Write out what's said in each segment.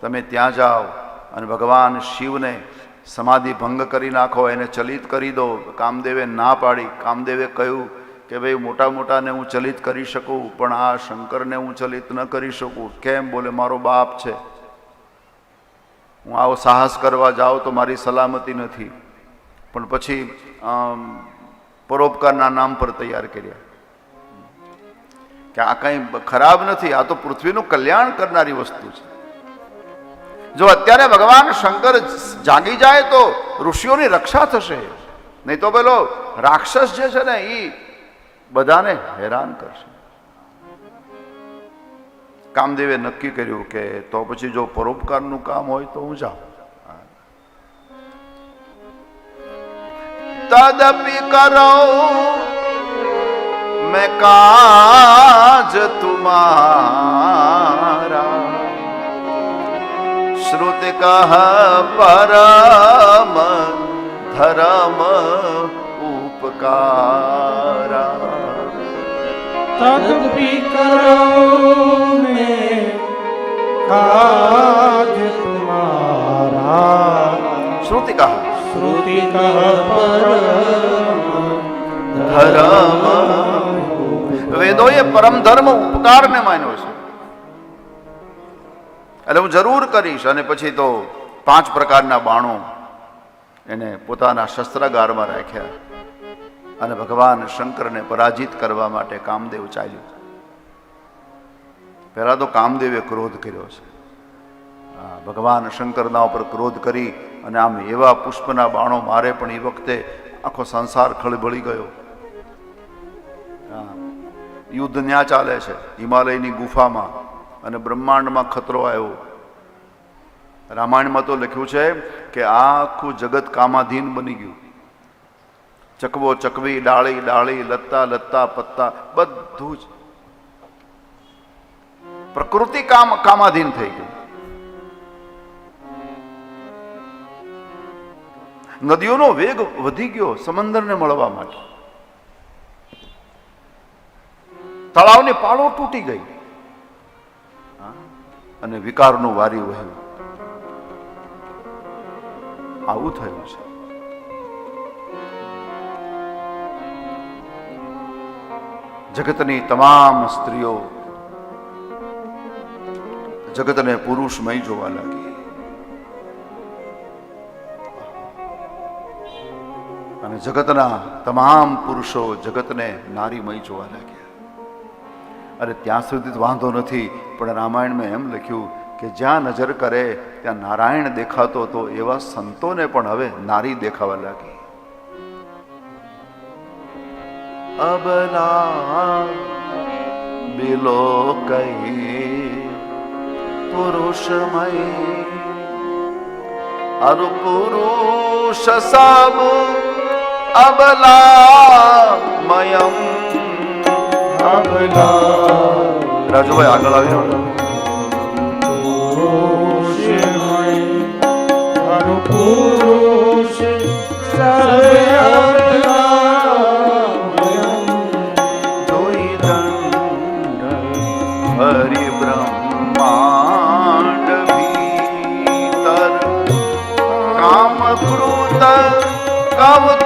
તમે ત્યાં જાઓ અને ભગવાન શિવને સમાધિ ભંગ કરી નાખો, એને ચલિત કરી દો. કામદેવે ના પાડી. કામદેવે કહ્યું કે ભાઈ, મોટા મોટાને હું ચલિત કરી શકું, પણ આ શંકરને હું ચલિત ન કરી શકું. કેમ? બોલે, મારો બાપ છે. હું આવો સાહસ કરવા જાઉં તો મારી સલામતી નથી. પણ પછી પરોપકારના નામ પર તૈયાર કર્યા. કે આ કંઈ ખરાબ નથી. આ તો પૃથ્વીનું કલ્યાણ કરનારી વસ્તુ છે. જો અત્યારે ભગવાન શંકર જાગી જાય તો ઋષિઓની રક્ષા થશે. નહીં તો પેલો રાક્ષસ જે છે ને એ બધાને હેરાન કરશે. કામદેવે નક્કી કર્યું કે તો પછી જો પરોપકારનું કામ હોય તો હું જાઉં. તદપી કરો, મેં કાજ તુમા कः परम धरम उपकार तदपि श्रुति कहा श्रुति कहा धर्म वेदों ये परम धर्म उपकार ने मान्यो છે એટલે હું જરૂર કરીશ અને પછી તો પાંચ પ્રકારના બાણો એને પોતાના શસ્ત્રાગારમાં રાખ્યા. અને ભગવાન શંકરને પરાજિત કરવા માટે કામદેવ ચાલ્યું. પહેલાં તો કામદેવે ક્રોધ કર્યો છે. ભગવાન શંકરના ઉપર ક્રોધ કરી અને આમ એવા પુષ્પના બાણો મારે પણ એ વખતે આખો સંસાર ખળભળી ગયો. યુદ્ધ ન્યા ચાલે છે. હિમાલયની ગુફામાં અને બ્રહ્માંડમાં ખતરો આવ્યો. રામાયણમાં તો લખ્યું છે કે આખું જગત કામાધીન બની ગયું. ચકવો, ચકવી, ડાળી ડાળી, લત્તા લત્તા, પત્તા, બધું જ. પ્રકૃતિ કામ, કામાધીન થઈ ગયું. નદીઓનો વેગ વધી ગયો સમંદરને મળવા માટે. તળાવની પાળો તૂટી ગઈ? અને વિકારનું વારી વહ્યું આવું થયું છે. જગતની તમામ સ્ત્રીઓ જગતને પુરુષમય જોવા લાગી. અને જગતના તમામ પુરુષો જગતને નારીમય જોવા લાગ્યા. अरे त्या सुधी तो वो नहीं पायण में एम लिख्यू कि ज्या नज़र करे त्या नारायण देखा तो, तो एवं सतो ने हमें नारी देखा लगी अबला बिलो कही पुरुष मई अरु पुरुष अबला मयम अबला રાજુભાઈ આગળ આવી હરિ બ્રહ્માંડ ભીતર કામ કૃત કવત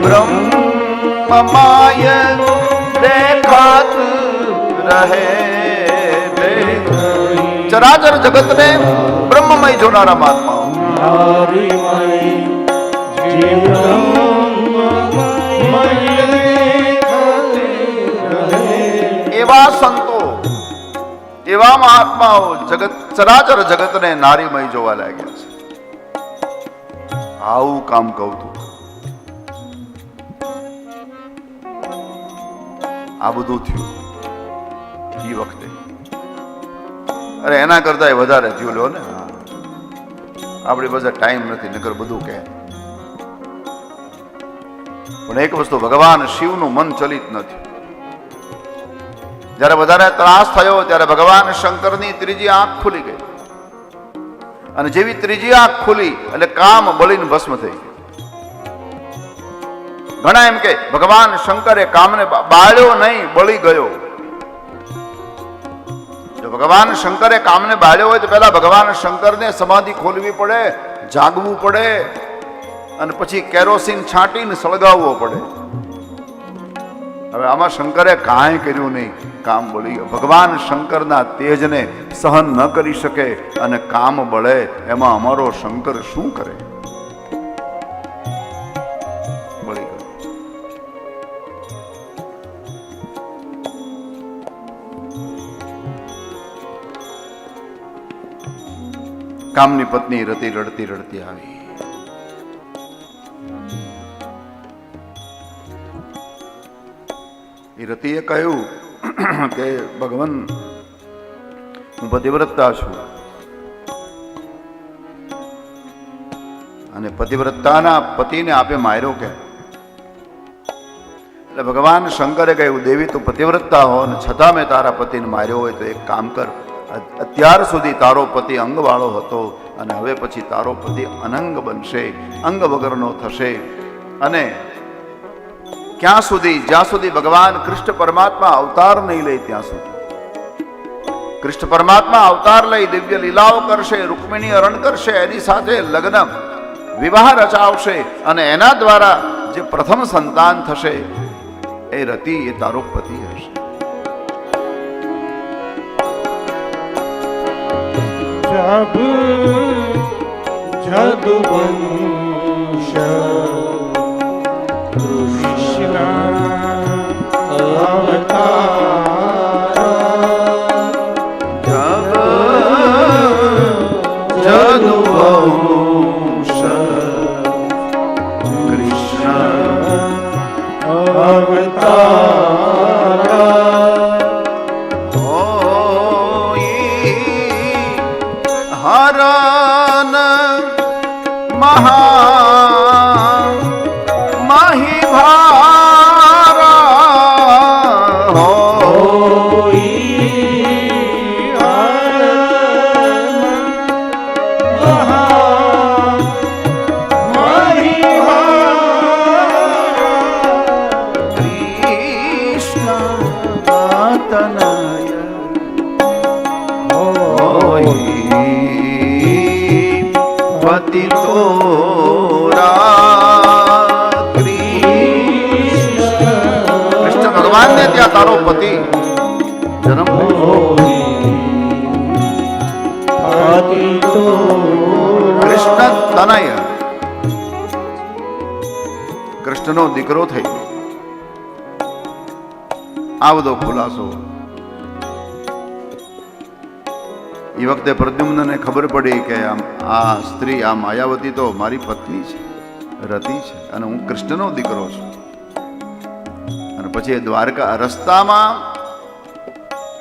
જે બ્રહ્મ માય દેખાત રહે ચરાચર જગતને બ્રહ્મમય જોનારા મહાત્માઓ એવા સંતો એવા મહાત્માઓ જગત ચરાચર જગતને નારીમય જોવા લાગ્યા છે આવું કામ કહું તું આ બધું થયું. એ વખતે. અરે એના કરતા વધારે થયું લો ને. આપણી પાસે ટાઈમ નથી નગર બધું કહે. પણ એક વસ્તુ ભગવાન શિવનું મન ચલિત નથી. જ્યારે વધારે ત્રાસ થયો ત્યારે ભગવાન શંકરની ત્રીજી આંખ ખુલી ગઈ. અને જેવી ત્રીજી આંખ ખુલી, એટલે કામ બળીને ભસ્મ થઈ ગયું. ઘણા એમ કે, ભગવાન શંકરે કામને બાળ્યો નહીં, બળી ગયો. જો ભગવાન શંકરે કામને બાળ્યો હોય તો પહેલા ભગવાન શંકરને સમાધિ ખોલવી પડે, જાગવું પડે, અને પછી કેરોસીન છાંટીને સળગાવવો પડે. હવે આમાં શંકરે કાંઈ કર્યું નહીં, કામ બળી ગયું. ભગવાન શંકરના તેજને સહન ન કરી શકે અને કામ બળે, એમાં અમારો શંકર શું કરે? કામની પત્ની રતી રડતી રડતી આવી. એ રતિએ કહ્યું કે, ભગવાન, હું પતિવ્રતા છું. અને પતિવ્રતાના પતિને આપે માર્યો કે, એટલે ભગવાન શંકરે કહ્યું, દેવી, તું પતિવ્રતા હો ને છતાં મેં તારા પતિને માર્યો હોય તો એક કામ કર. અત્યાર સુધી તારો પતિ અંગવાળો હતો અને હવે પછી તારો પતિ અનંગ બનશે, અંગ વગરનો થશે. અને ક્યાં સુધી, જ્યાં સુધી ભગવાન કૃષ્ણ પરમાત્મા અવતાર નહીં લે ત્યાં સુધી. કૃષ્ણ પરમાત્મા અવતાર લઈ દિવ્ય લીલાઓ કરશે, રૂકમિણી અરણ કરશે, એની સાથે લગ્ન, વિવાહ રચાવશે અને એના દ્વારા જે પ્રથમ સંતાન થશે, એ રતિ એ તારો પતિ હશે. જબ જદુવંશ મહા મહી ભારા હો કૃષ્ણ તનય હોઈ પતિ કૃષ્ણ ત્યાં તારો પતિ. જન્મ કૃષ્ણ તનય. કૃષ્ણનો દીકરો થઈ આ બધો ખુલાસો. એ વખતે પ્રદ્યુમ્નને ખબર પડી કે આમ આ સ્ત્રી, આ માયાવતી તો મારી પત્ની છે, રતિ છે અને હું કૃષ્ણનો દીકરો છું. પછી દ્વારકા રસ્તામાં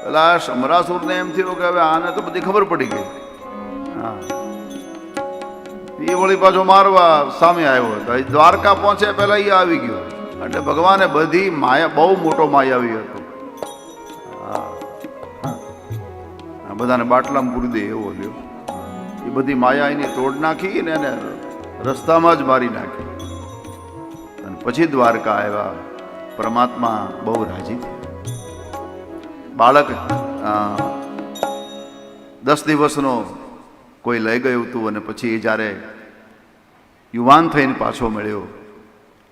પેલા સમરાસુરને એમ થયું કે હવે આને તો બધી ખબર પડી ગઈ. હા. એ વળી પાછો મારવા સામે આવ્યો હતો. દ્વારકા પહોંચે પહેલા એ આવી ગયો. એટલે ભગવાને બધી માયા, બહુ મોટો માયાવી હતો. બધાને બાટલામાં પૂરી દે એવો લ્યો. એ બધી માયા એની તોડ નાખી ને એને રસ્તામાં જ મારી નાખી. અને પછી દ્વારકા આવ્યા. પરમાત્મા બહુ રાજી બાળક દસ દિવસનો કોઈ લઈ ગયું હતું અને પછી એ જ્યારે યુવાન થઈને પાછો મળ્યો,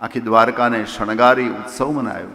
આખી દ્વારકાને શણગારી, ઉત્સવ મનાયો.